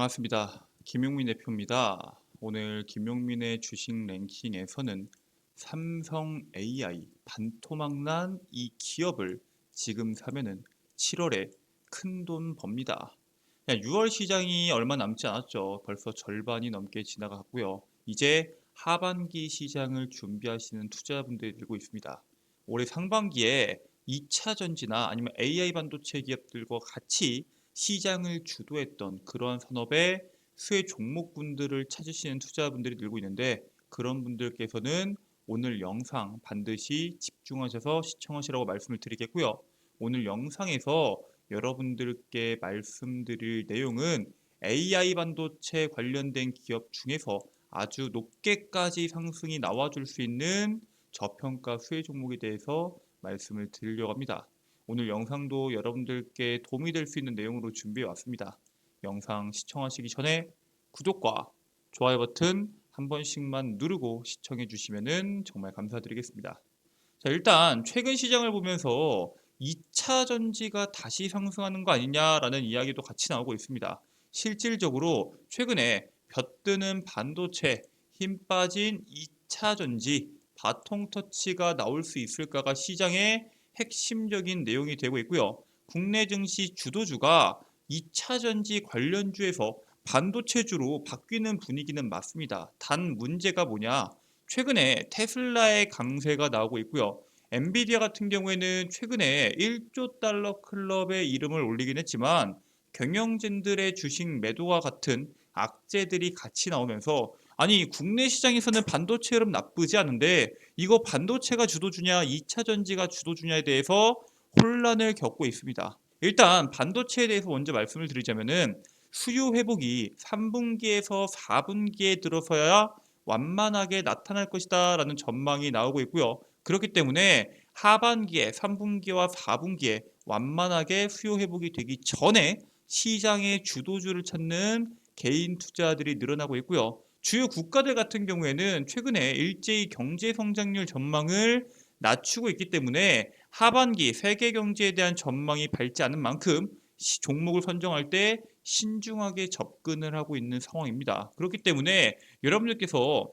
반갑습니다. 김용민 대표입니다. 오늘 김용민의 주식 랭킹에서는 삼성 AI 반토막난 이 기업을 지금 사면은 7월에 큰 돈 법니다. 6월 시장이 얼마 남지 않았죠. 벌써 절반이 넘게 지나갔고요. 이제 하반기 시장을 준비하시는 투자분들이 늘고 있습니다. 올해 상반기에 2차 전지나 아니면 AI 반도체 기업들과 같이 시장을 주도했던 그러한 산업의 수혜 종목분들을 찾으시는 투자분들이 늘고 있는데 그런 분들께서는 오늘 영상 반드시 집중하셔서 시청하시라고 말씀을 드리겠고요. 오늘 영상에서 여러분들께 말씀드릴 내용은 AI 반도체 관련된 기업 중에서 아주 높게까지 상승이 나와줄 수 있는 저평가 수혜 종목에 대해서 말씀을 드리려고 합니다. 오늘 영상도 여러분들께 도움이 될 수 있는 내용으로 준비해 왔습니다. 영상 시청하시기 전에 구독과 좋아요 버튼 한 번씩만 누르고 시청해 주시면 정말 감사드리겠습니다. 자, 일단 최근 시장을 보면서 2차 전지가 다시 상승하는 거 아니냐라는 이야기도 같이 나오고 있습니다. 실질적으로 최근에 벼뜨는 반도체, 힘 빠진 2차 전지, 바통 터치가 나올 수 있을까가 시장의 핵심적인 내용이 되고 있고요. 국내 증시 주도주가 2차 전지 관련주에서 반도체주로 바뀌는 분위기는 맞습니다. 단 문제가 뭐냐? 최근에 테슬라의 강세가 나오고 있고요. 엔비디아 같은 경우에는 최근에 1조 달러 클럽의 이름을 올리긴 했지만 경영진들의 주식 매도와 같은 악재들이 같이 나오면서 아니 국내 시장에서는 반도체 흐름 나쁘지 않은데 이거 반도체가 주도주냐 2차 전지가 주도주냐에 대해서 혼란을 겪고 있습니다. 일단 반도체에 대해서 먼저 말씀을 드리자면은 수요 회복이 3분기에서 4분기에 들어서야 완만하게 나타날 것이다 라는 전망이 나오고 있고요. 그렇기 때문에 하반기에 3분기와 4분기에 완만하게 수요 회복이 되기 전에 시장의 주도주를 찾는 개인 투자들이 늘어나고 있고요. 주요 국가들 같은 경우에는 최근에 일제히 경제 성장률 전망을 낮추고 있기 때문에 하반기 세계 경제에 대한 전망이 밝지 않은 만큼 종목을 선정할 때 신중하게 접근을 하고 있는 상황입니다. 그렇기 때문에 여러분들께서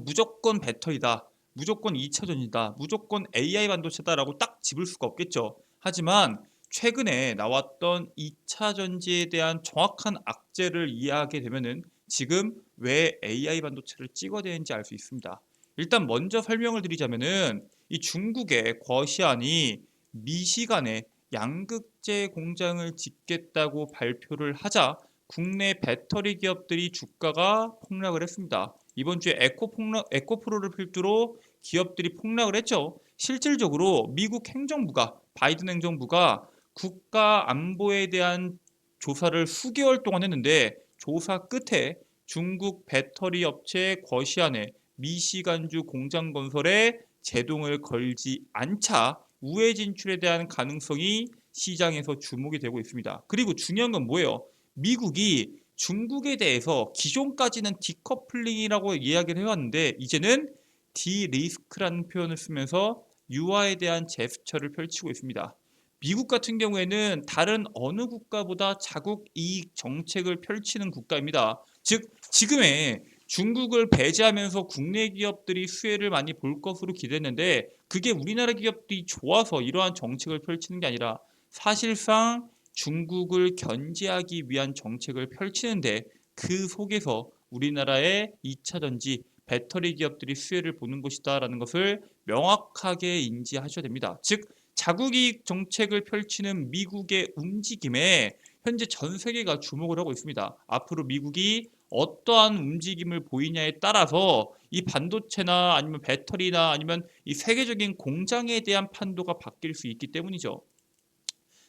무조건 배터리다, 무조건 2차전이다, 무조건 AI 반도체다라고 딱 집을 수가 없겠죠. 하지만 최근에 나왔던 2차 전지에 대한 정확한 악재를 이해하게 되면은 지금 왜 AI 반도체를 찍어야 되는지 알 수 있습니다. 일단 먼저 설명을 드리자면은 이 중국의 거시안이 미시간에 양극재 공장을 짓겠다고 발표를 하자 국내 배터리 기업들이 주가가 폭락을 했습니다. 이번 주에 에코 폭락, 에코프로를 필두로 기업들이 폭락을 했죠. 실질적으로 미국 행정부가 바이든 행정부가 국가 안보에 대한 조사를 수개월 동안 했는데 조사 끝에 중국 배터리 업체 거시안에 미시간주 공장 건설에 제동을 걸지 않자 우회 진출에 대한 가능성이 시장에서 주목이 되고 있습니다. 그리고 중요한 건 뭐예요? 미국이 중국에 대해서 기존까지는 디커플링이라고 이야기를 해왔는데 이제는 디리스크라는 표현을 쓰면서 유화에 대한 제스처를 펼치고 있습니다. 미국 같은 경우에는 다른 어느 국가보다 자국 이익 정책을 펼치는 국가입니다. 즉 지금의 중국을 배제하면서 국내 기업들이 수혜를 많이 볼 것으로 기대했는데 그게 우리나라 기업들이 좋아서 이러한 정책을 펼치는 게 아니라 사실상 중국을 견제하기 위한 정책을 펼치는데 그 속에서 우리나라의 2차 전지 배터리 기업들이 수혜를 보는 것이다라는 것을 명확하게 인지하셔야 됩니다. 즉 자국이익 정책을 펼치는 미국의 움직임에 현재 전 세계가 주목을 하고 있습니다. 앞으로 미국이 어떠한 움직임을 보이냐에 따라서 이 반도체나 아니면 배터리나 아니면 이 세계적인 공장에 대한 판도가 바뀔 수 있기 때문이죠.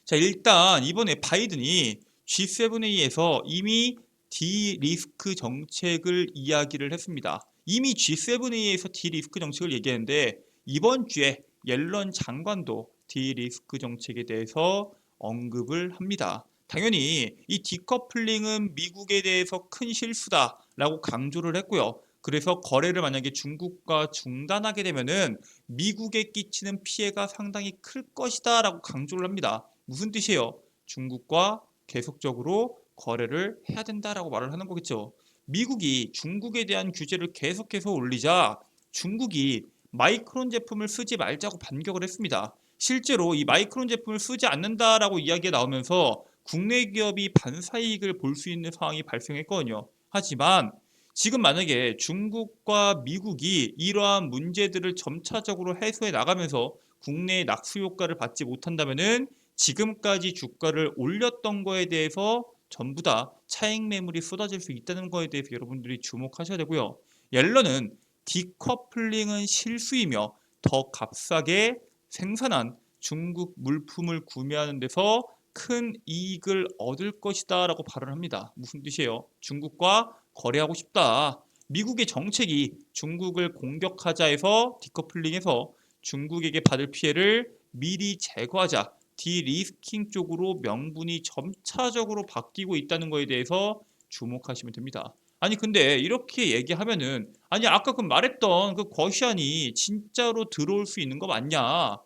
자, 일단 이번에 바이든이 G7회의에서 이미 디리스크 정책을 이야기를 했습니다. 이미 G7회의에서 디리스크 정책을 얘기했는데 이번 주에 옐런 장관도 디리스크 정책에 대해서 언급을 합니다. 당연히 이 디커플링은 미국에 대해서 큰 실수다라고 강조를 했고요. 그래서 거래를 만약에 중국과 중단하게 되면은 미국에 끼치는 피해가 상당히 클 것이다라고 강조를 합니다. 무슨 뜻이에요? 중국과 계속적으로 거래를 해야 된다라고 말을 하는 거겠죠. 미국이 중국에 대한 규제를 계속해서 올리자 중국이 마이크론 제품을 쓰지 말자고 반격을 했습니다. 실제로 이 마이크론 제품을 쓰지 않는다라고 이야기가 나오면서 국내 기업이 반사이익을 볼 수 있는 상황이 발생했거든요. 하지만 지금 만약에 중국과 미국이 이러한 문제들을 점차적으로 해소해 나가면서 국내의 낙수 효과를 받지 못한다면은 지금까지 주가를 올렸던 거에 대해서 전부 다 차익 매물이 쏟아질 수 있다는 거에 대해서 여러분들이 주목하셔야 되고요. 옐런은 디커플링은 실수이며 더 값싸게 생산한 중국 물품을 구매하는 데서 큰 이익을 얻을 것이다 라고 발언합니다. 무슨 뜻이에요? 중국과 거래하고 싶다. 미국의 정책이 중국을 공격하자 해서 디커플링해서 중국에게 받을 피해를 미리 제거하자 디리스킹 쪽으로 명분이 점차적으로 바뀌고 있다는 거에 대해서 주목하시면 됩니다. 아니 근데 이렇게 얘기하면은 아니 아까 그 말했던 그 거시안이 진짜로 들어올 수 있는 거 맞냐?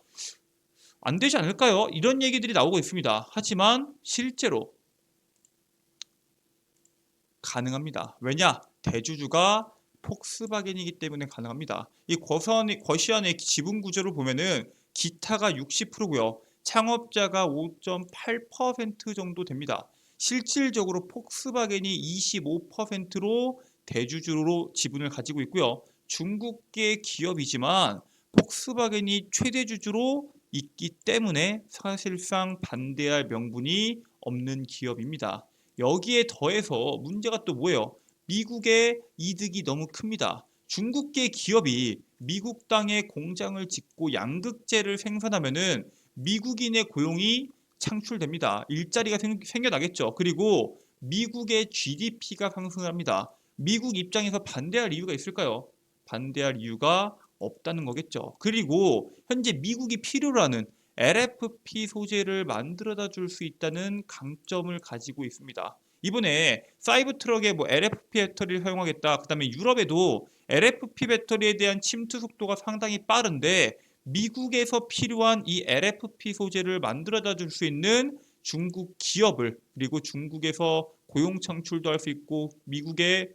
안 되지 않을까요? 이런 얘기들이 나오고 있습니다. 하지만 실제로 가능합니다. 왜냐? 대주주가 폭스바겐이기 때문에 가능합니다. 이 거선 거시안의 지분 구조를 보면은 기타가 60%고요. 창업자가 5.8% 정도 됩니다. 실질적으로 폭스바겐이 25%로 대주주로 지분을 가지고 있고요. 중국계 기업이지만 폭스바겐이 최대 주주로 있기 때문에 사실상 반대할 명분이 없는 기업입니다. 여기에 더해서 문제가 또 뭐예요? 미국의 이득이 너무 큽니다. 중국계 기업이 미국 땅에 공장을 짓고 양극재를 생산하면은 미국인의 고용이 창출됩니다. 일자리가 생, 생겨나겠죠. 그리고 미국의 GDP가 상승합니다. 미국 입장에서 반대할 이유가 있을까요? 반대할 이유가 없다는 거겠죠. 그리고 현재 미국이 필요로 하는 LFP 소재를 만들어다 줄 수 있다는 강점을 가지고 있습니다. 이번에 사이버 트럭에 뭐 LFP 배터리를 사용하겠다. 그다음에 유럽에도 LFP 배터리에 대한 침투 속도가 상당히 빠른데 미국에서 필요한 이 LFP 소재를 만들어다 줄 수 있는 중국 기업을 그리고 중국에서 고용 창출도 할 수 있고 미국의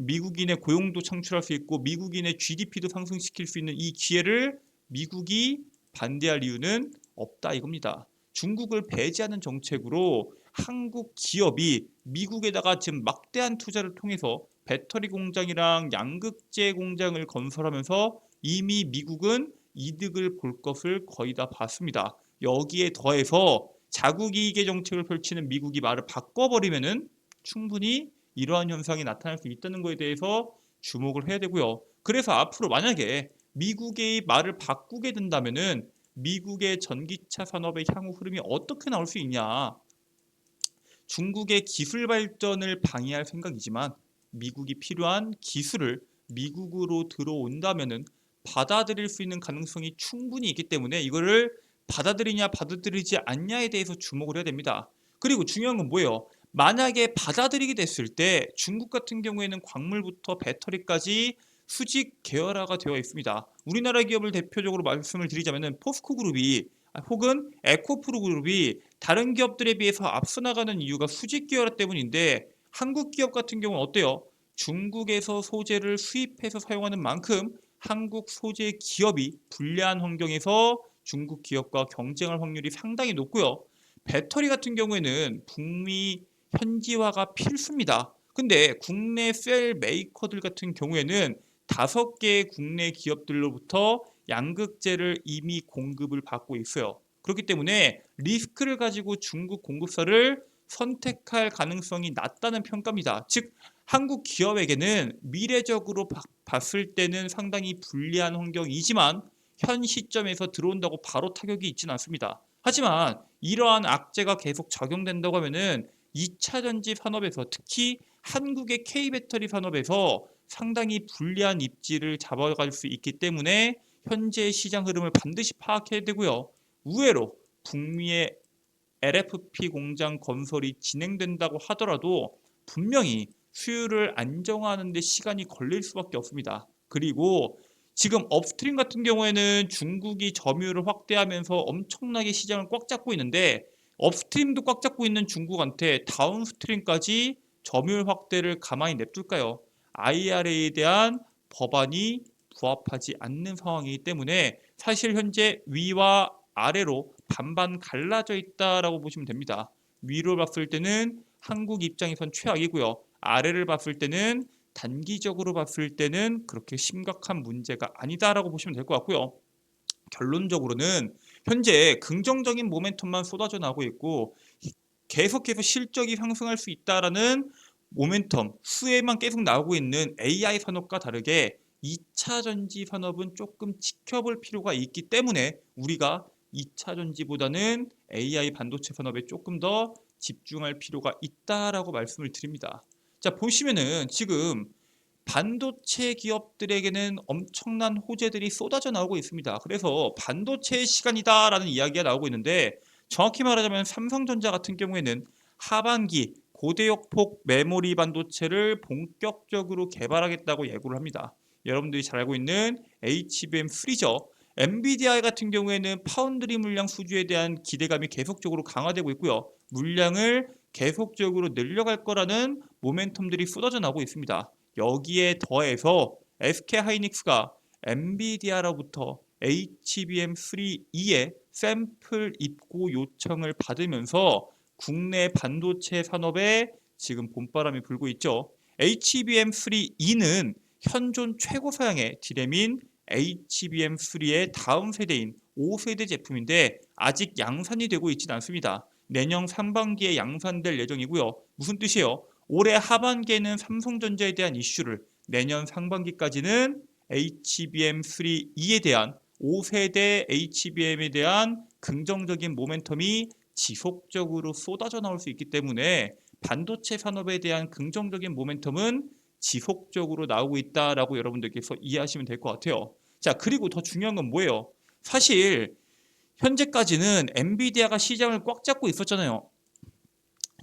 미국인의 고용도 창출할 수 있고 미국인의 GDP도 상승시킬 수 있는 이 기회를 미국이 반대할 이유는 없다 이겁니다. 중국을 배제하는 정책으로 한국 기업이 미국에다가 지금 막대한 투자를 통해서 배터리 공장이랑 양극재 공장을 건설하면서 이미 미국은 이득을 볼 것을 거의 다 봤습니다. 여기에 더해서 자국 이익의 정책을 펼치는 미국이 말을 바꿔버리면은 충분히 이러한 현상이 나타날 수 있다는 것에 대해서 주목을 해야 되고요. 그래서 앞으로 만약에 미국의 말을 바꾸게 된다면은 미국의 전기차 산업의 향후 흐름이 어떻게 나올 수 있냐? 중국의 기술 발전을 방해할 생각이지만 미국이 필요한 기술을 미국으로 들어온다면은 받아들일 수 있는 가능성이 충분히 있기 때문에 이거를 받아들이냐 받아들이지 않냐에 대해서 주목을 해야 됩니다. 그리고 중요한 건 뭐예요? 만약에 받아들이게 됐을 때 중국 같은 경우에는 광물부터 배터리까지 수직 계열화가 되어 있습니다. 우리나라 기업을 대표적으로 말씀을 드리자면 포스코 그룹이 혹은 에코프로 그룹이 다른 기업들에 비해서 앞서 나가는 이유가 수직 계열화 때문인데 한국 기업 같은 경우는 어때요? 중국에서 소재를 수입해서 사용하는 만큼 한국 소재 기업이 불리한 환경에서 중국 기업과 경쟁할 확률이 상당히 높고요. 배터리 같은 경우에는 북미 현지화가 필수입니다. 근데 국내 셀 메이커들 같은 경우에는 다섯 개의 국내 기업들로부터 양극재를 이미 공급을 받고 있어요. 그렇기 때문에 리스크를 가지고 중국 공급사를 선택할 가능성이 낮다는 평가입니다. 즉 한국 기업에게는 미래적으로 바, 봤을 때는 상당히 불리한 환경이지만 현 시점에서 들어온다고 바로 타격이 있지는 않습니다. 하지만 이러한 악재가 계속 적용된다고 하면은 2차 전지 산업에서 특히 한국의 K 배터리 산업에서 상당히 불리한 입지를 잡아갈 수 있기 때문에 현재 시장 흐름을 반드시 파악해야 되고요. 우회로 북미의 LFP 공장 건설이 진행된다고 하더라도 분명히 수요를 안정화하는 데 시간이 걸릴 수밖에 없습니다. 그리고 지금 업스트림 같은 경우에는 중국이 점유율을 확대하면서 엄청나게 시장을 꽉 잡고 있는데 업스트림도 꽉 잡고 있는 중국한테 다운스트림까지 점유율 확대를 가만히 냅둘까요? IRA에 대한 법안이 부합하지 않는 상황이기 때문에 사실 현재 위와 아래로 반반 갈라져 있다라고 보시면 됩니다. 위로 봤을 때는 한국 입장에선 최악이고요. 아래를 봤을 때는 단기적으로 봤을 때는 그렇게 심각한 문제가 아니다라고 보시면 될 것 같고요. 결론적으로는 현재 긍정적인 모멘텀만 쏟아져 나오고 있고 계속해서 실적이 상승할 수 있다라는 모멘텀 수혜만 계속 나오고 있는 AI 산업과 다르게 2차 전지 산업은 조금 지켜볼 필요가 있기 때문에 우리가 2차 전지보다는 AI 반도체 산업에 조금 더 집중할 필요가 있다라고 말씀을 드립니다. 자 보시면은 지금 반도체 기업들에게는 엄청난 호재들이 쏟아져 나오고 있습니다. 그래서 반도체의 시간이다라는 이야기가 나오고 있는데 정확히 말하자면 삼성전자 같은 경우에는 하반기 고대역폭 메모리 반도체를 본격적으로 개발하겠다고 예고를 합니다. 여러분들이 잘 알고 있는 HBM3죠. 엔비디아 같은 경우에는 파운드리 물량 수주에 대한 기대감이 계속적으로 강화되고 있고요. 물량을 계속적으로 늘려갈 거라는 모멘텀들이 쏟아져 나오고 있습니다. 여기에 더해서 SK 하이닉스가 엔비디아로부터 HBM3E의 샘플 입고 요청을 받으면서 국내 반도체 산업에 지금 봄바람이 불고 있죠. HBM3E는 현존 최고 사양의 디램인 HBM3의 다음 세대인 5세대 제품인데 아직 양산이 되고 있지는 않습니다. 내년 상반기에 양산될 예정이고요. 무슨 뜻이에요? 올해 하반기에는 삼성전자에 대한 이슈를 내년 상반기까지는 HBM3E에 대한 5세대 HBM에 대한 긍정적인 모멘텀이 지속적으로 쏟아져 나올 수 있기 때문에 반도체 산업에 대한 긍정적인 모멘텀은 지속적으로 나오고 있다라고 여러분들께서 이해하시면 될 것 같아요. 자, 그리고 더 중요한 건 뭐예요? 사실 현재까지는 엔비디아가 시장을 꽉 잡고 있었잖아요.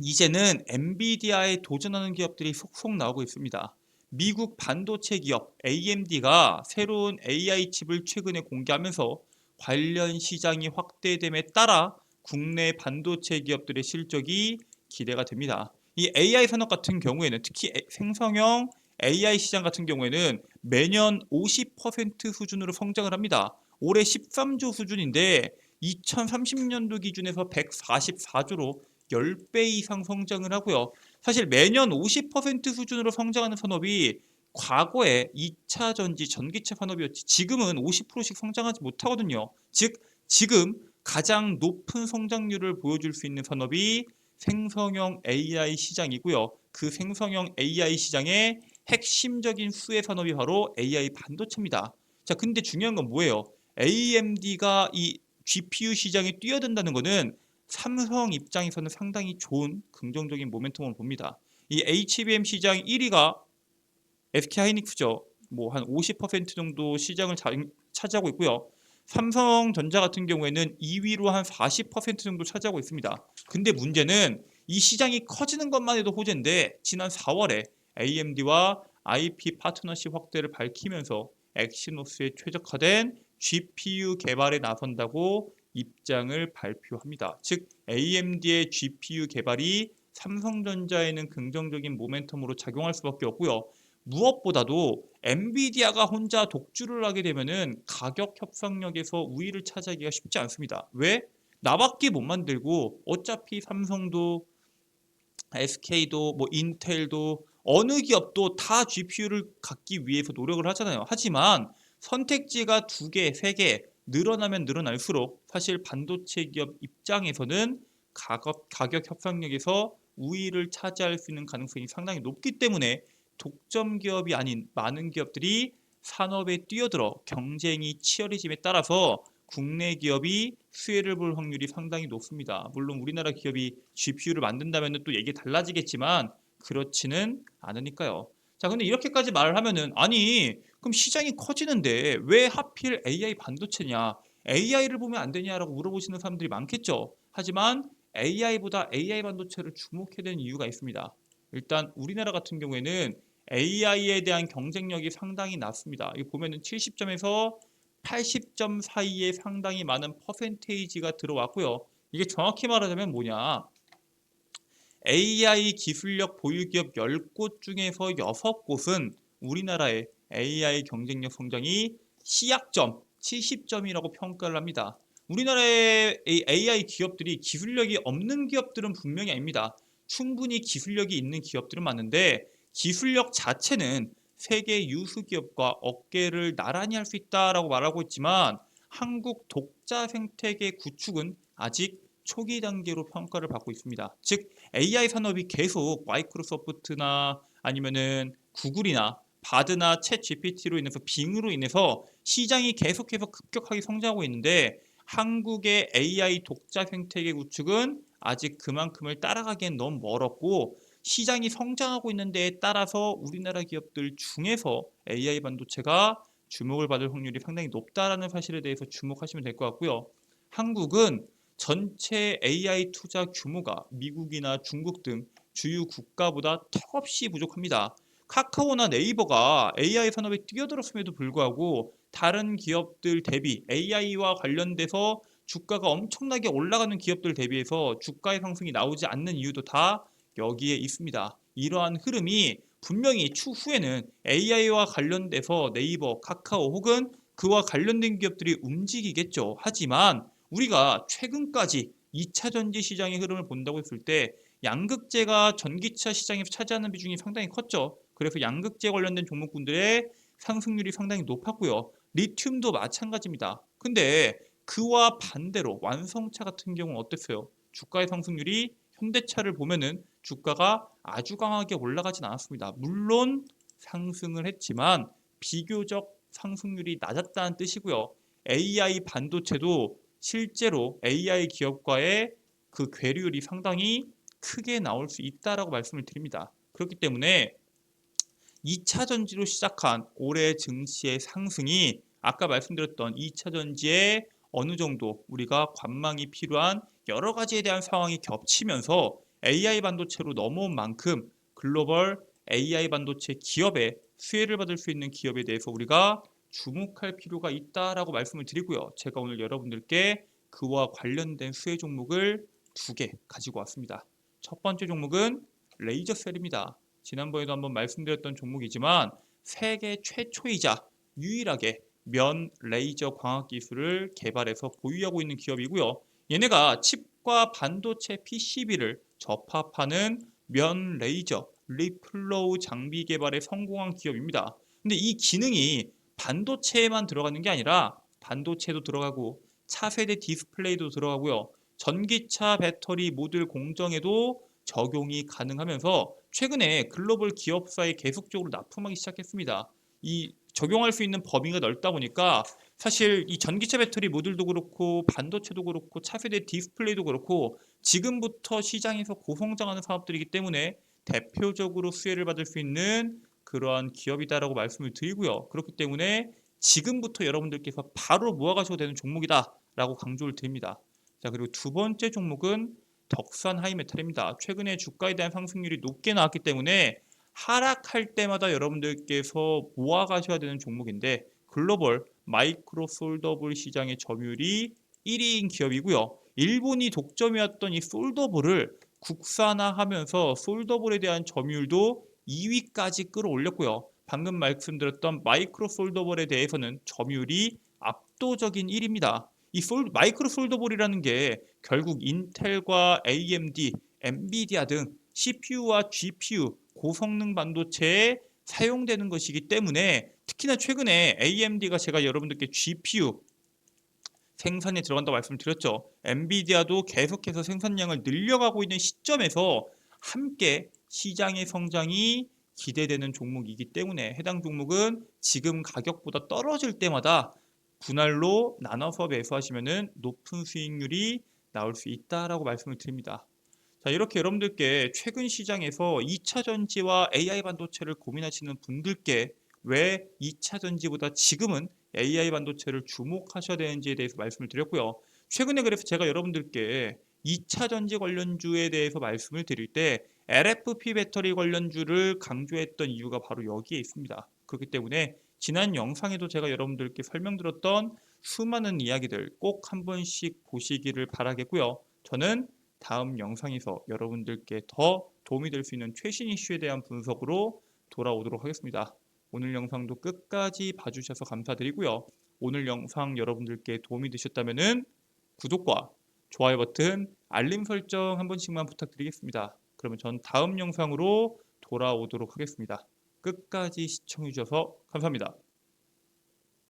이제는 엔비디아에 도전하는 기업들이 속속 나오고 있습니다. 미국 반도체 기업 AMD가 새로운 AI 칩을 최근에 공개하면서 관련 시장이 확대됨에 따라 국내 반도체 기업들의 실적이 기대가 됩니다. 이 AI 산업 같은 경우에는 특히 생성형 AI 시장 같은 경우에는 매년 50% 수준으로 성장을 합니다. 올해 13조 수준인데 2030년도 기준에서 144조로 10배 이상 성장을 하고요. 사실 매년 50% 수준으로 성장하는 산업이 과거에 2차 전지 전기차 산업이었지 지금은 50%씩 성장하지 못하거든요. 즉 지금 가장 높은 성장률을 보여줄 수 있는 산업이 생성형 AI 시장이고요. 그 생성형 AI 시장의 핵심적인 수혜 산업이 바로 AI 반도체입니다. 자, 근데 중요한 건 뭐예요? AMD가 이 GPU 시장에 뛰어든다는 것은 삼성 입장에서는 상당히 좋은 긍정적인 모멘텀을 봅니다. 이 HBM 시장 1위가 SK 하이닉스죠. 뭐 한 50% 정도 시장을 자, 차지하고 있고요. 삼성전자 같은 경우에는 2위로 한 40% 정도 차지하고 있습니다. 근데 문제는 이 시장이 커지는 것만 해도 호재인데 지난 4월에 AMD와 IP 파트너십 확대를 밝히면서 엑시노스에 최적화된 GPU 개발에 나선다고 입장을 발표합니다. 즉 AMD의 GPU 개발이 삼성전자에는 긍정적인 모멘텀으로 작용할 수밖에 없고요. 무엇보다도 엔비디아가 혼자 독주를 하게 되면은 가격 협상력에서 우위를 차지하기가 쉽지 않습니다. 왜? 나밖에 못 만들고 어차피 삼성도 SK도 뭐 인텔도 어느 기업도 다 GPU를 갖기 위해서 노력을 하잖아요. 하지만 선택지가 두 개, 세 개 늘어나면 늘어날수록 사실 반도체 기업 입장에서는 가격, 가격 협상력에서 우위를 차지할 수 있는 가능성이 상당히 높기 때문에 독점 기업이 아닌 많은 기업들이 산업에 뛰어들어 경쟁이 치열해짐에 따라서 국내 기업이 수혜를 볼 확률이 상당히 높습니다. 물론 우리나라 기업이 GPU를 만든다면 또 얘기 달라지겠지만 그렇지는 않으니까요. 자, 근데 이렇게까지 말을 하면은 아니 그럼 시장이 커지는데 왜 하필 AI 반도체냐? AI를 보면 안 되냐라고 물어보시는 사람들이 많겠죠. 하지만 AI보다 AI 반도체를 주목해야 되는 이유가 있습니다. 일단 우리나라 같은 경우에는 AI에 대한 경쟁력이 상당히 낮습니다. 이 보면은 70점에서 80점 사이에 상당히 많은 퍼센테이지가 들어왔고요. 이게 정확히 말하자면 뭐냐? AI 기술력 보유 기업 10곳 중에서 6곳은 우리나라의 AI 경쟁력 성장이 시약점 70점이라고 평가를 합니다. 우리나라의 이 AI 기업들이 기술력이 없는 기업들은 분명히 아닙니다. 충분히 기술력이 있는 기업들은 많은데 기술력 자체는 세계 유수 기업과 어깨를 나란히 할 수 있다라고 말하고 있지만 한국 독자 생태계 구축은 아직 초기 단계로 평가를 받고 있습니다. 즉 AI 산업이 계속 마이크로소프트나 아니면은 구글이나 바드나 챗 GPT로 인해서 빙으로 인해서 시장이 계속해서 급격하게 성장하고 있는데 한국의 AI 독자 생태계 구축은 아직 그만큼을 따라가기엔 너무 멀었고 시장이 성장하고 있는 데에 따라서 우리나라 기업들 중에서 AI 반도체가 주목을 받을 확률이 상당히 높다라는 사실에 대해서 주목하시면 될 것 같고요. 한국은 전체 AI 투자 규모가 미국이나 중국 등 주요 국가보다 턱없이 부족합니다. 카카오나 네이버가 AI 산업에 뛰어들었음에도 불구하고 다른 기업들 대비 AI와 관련돼서 주가가 엄청나게 올라가는 기업들 대비해서 주가의 상승이 나오지 않는 이유도 다 여기에 있습니다. 이러한 흐름이 분명히 추후에는 AI와 관련돼서 네이버, 카카오 혹은 그와 관련된 기업들이 움직이겠죠. 하지만 우리가 최근까지 2차 전지 시장의 흐름을 본다고 했을 때 양극재가 전기차 시장에서 차지하는 비중이 상당히 컸죠. 그래서 양극재 관련된 종목군들의 상승률이 상당히 높았고요. 리튬도 마찬가지입니다. 근데 그와 반대로 완성차 같은 경우는 어땠어요? 주가의 상승률이 현대차를 보면은 주가가 아주 강하게 올라가진 않았습니다. 물론 상승을 했지만 비교적 상승률이 낮았다는 뜻이고요. AI 반도체도 실제로 AI 기업과의 그 괴리율이 상당히 크게 나올 수 있다라고 말씀을 드립니다. 그렇기 때문에 2차 전지로 시작한 올해 증시의 상승이 아까 말씀드렸던 2차 전지에 어느 정도 우리가 관망이 필요한 여러 가지에 대한 상황이 겹치면서 AI 반도체로 넘어온 만큼 글로벌 AI 반도체 기업의 수혜를 받을 수 있는 기업에 대해서 우리가 주목할 필요가 있다라고 말씀을 드리고요. 제가 오늘 여러분들께 그와 관련된 수혜 종목을 두 개 가지고 왔습니다. 첫 번째 종목은 레이저셀입니다. 지난번에도 한번 말씀드렸던 종목이지만 세계 최초이자 유일하게 면 레이저 광학 기술을 개발해서 보유하고 있는 기업이고요. 얘네가 칩과 반도체 PCB를 접합하는 면 레이저 리플로우 장비 개발에 성공한 기업입니다. 근데 이 기능이 반도체에만 들어가는 게 아니라 반도체도 들어가고 차세대 디스플레이도 들어가고요. 전기차 배터리 모듈 공정에도 적용이 가능하면서 최근에 글로벌 기업사에 계속적으로 납품하기 시작했습니다. 이 적용할 수 있는 범위가 넓다 보니까 사실 이 전기차 배터리 모듈도 그렇고 반도체도 그렇고 차세대 디스플레이도 그렇고 지금부터 시장에서 고성장하는 사업들이기 때문에 대표적으로 수혜를 받을 수 있는 그러한 기업이다라고 말씀을 드리고요. 그렇기 때문에 지금부터 여러분들께서 바로 모아가셔도 되는 종목이다라고 강조를 드립니다. 자 그리고 두 번째 종목은 덕산 하이메탈입니다. 최근에 주가에 대한 상승률이 높게 나왔기 때문에 하락할 때마다 여러분들께서 모아가셔야 되는 종목인데 글로벌 마이크로 솔더블 시장의 점유율이 1위인 기업이고요. 일본이 독점이었던 이 솔더블을 국산화하면서 솔더블에 대한 점유율도 2위까지 끌어올렸고요. 방금 말씀드렸던 마이크로 솔더볼에 대해서는 점유율이 압도적인 1위입니다. 이 솔, 마이크로 솔더볼이라는 게 결국 인텔과 AMD, 엔비디아 등 CPU와 GPU 고성능 반도체에 사용되는 것이기 때문에 특히나 최근에 AMD가 제가 여러분들께 GPU 생산에 들어간다고 말씀드렸죠. 엔비디아도 계속해서 생산량을 늘려가고 있는 시점에서 함께 시장의 성장이 기대되는 종목이기 때문에 해당 종목은 지금 가격보다 떨어질 때마다 분할로 나눠서 매수하시면 높은 수익률이 나올 수 있다라고 말씀을 드립니다. 자, 이렇게 여러분들께 최근 시장에서 2차 전지와 AI 반도체를 고민하시는 분들께 왜 2차 전지보다 지금은 AI 반도체를 주목하셔야 되는지에 대해서 말씀을 드렸고요. 최근에 그래서 제가 여러분들께 2차 전지 관련주에 대해서 말씀을 드릴 때 LFP 배터리 관련주를 강조했던 이유가 바로 여기에 있습니다. 그렇기 때문에 지난 영상에도 제가 여러분들께 설명드렸던 수많은 이야기들 꼭 한 번씩 보시기를 바라겠고요. 저는 다음 영상에서 여러분들께 더 도움이 될 수 있는 최신 이슈에 대한 분석으로 돌아오도록 하겠습니다. 오늘 영상도 끝까지 봐주셔서 감사드리고요. 오늘 영상 여러분들께 도움이 되셨다면 구독과 좋아요 버튼, 알림 설정 한 번씩만 부탁드리겠습니다. 그러면 전 다음 영상으로 돌아오도록 하겠습니다. 끝까지 시청해 주셔서 감사합니다.